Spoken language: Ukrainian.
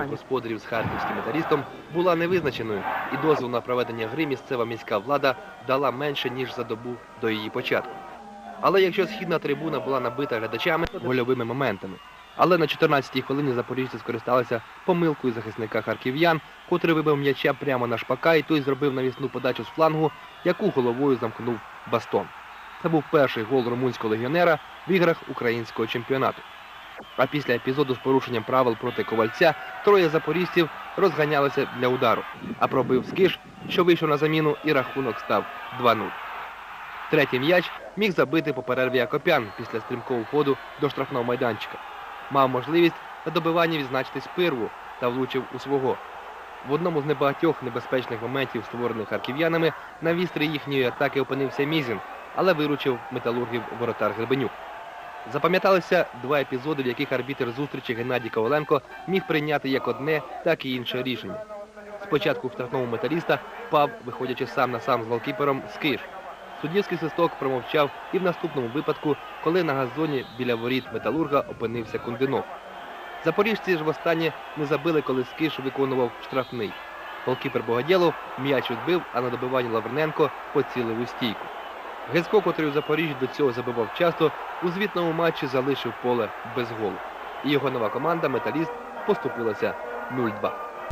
матчів господарів з харківським металістом була невизначеною, і дозвіл на проведення гри місцева міська влада дала менше, ніж за добу до її початку. Але якщо східна трибуна була набита глядачами гольовими моментами. Але на 14-й хвилині запоріжці скористалися помилкою захисника харків'ян, котрий вибив м'яча прямо на шпака, і той зробив навісну подачу з флангу, яку головою замкнув бастон. Це був перший гол румунського легіонера в іграх українського чемпіонату. А після епізоду з порушенням правил проти ковальця троє запоріжців розганялися для удару, а пробив скиш, що вийшов на заміну, і рахунок став 2-0. Третій м'яч міг забити по перерві Акопян після стрімкого входу до штрафного майданчика. Мав можливість на добиванні відзначити спирву та влучив у свого. В одному з небагатьох небезпечних моментів, створених харків'янами, на вістрі їхньої атаки опинився Мізін, але виручив металургів воротар Гребенюк. Запам'яталися два епізоди, в яких арбітр зустрічі Геннадій Коваленко міг прийняти як одне, так і інше рішення. Спочатку в штрафному металіста впав, виходячи сам на сам з голкіпером, Скиш. Суддівський свисток промовчав і в наступному випадку, коли на газоні біля воріт металурга опинився Кундинов. Запоріжці ж востаннє не забили, коли Скиш виконував штрафний. Голкіпер Богодєлов м'яч відбив, а на добиванні Лаврененко поцілив у стійку. Гецько, котрий у Запоріжжі до цього забивав часто, у звітному матчі залишив поле без голу. І його нова команда Металіст поступилася 0-2.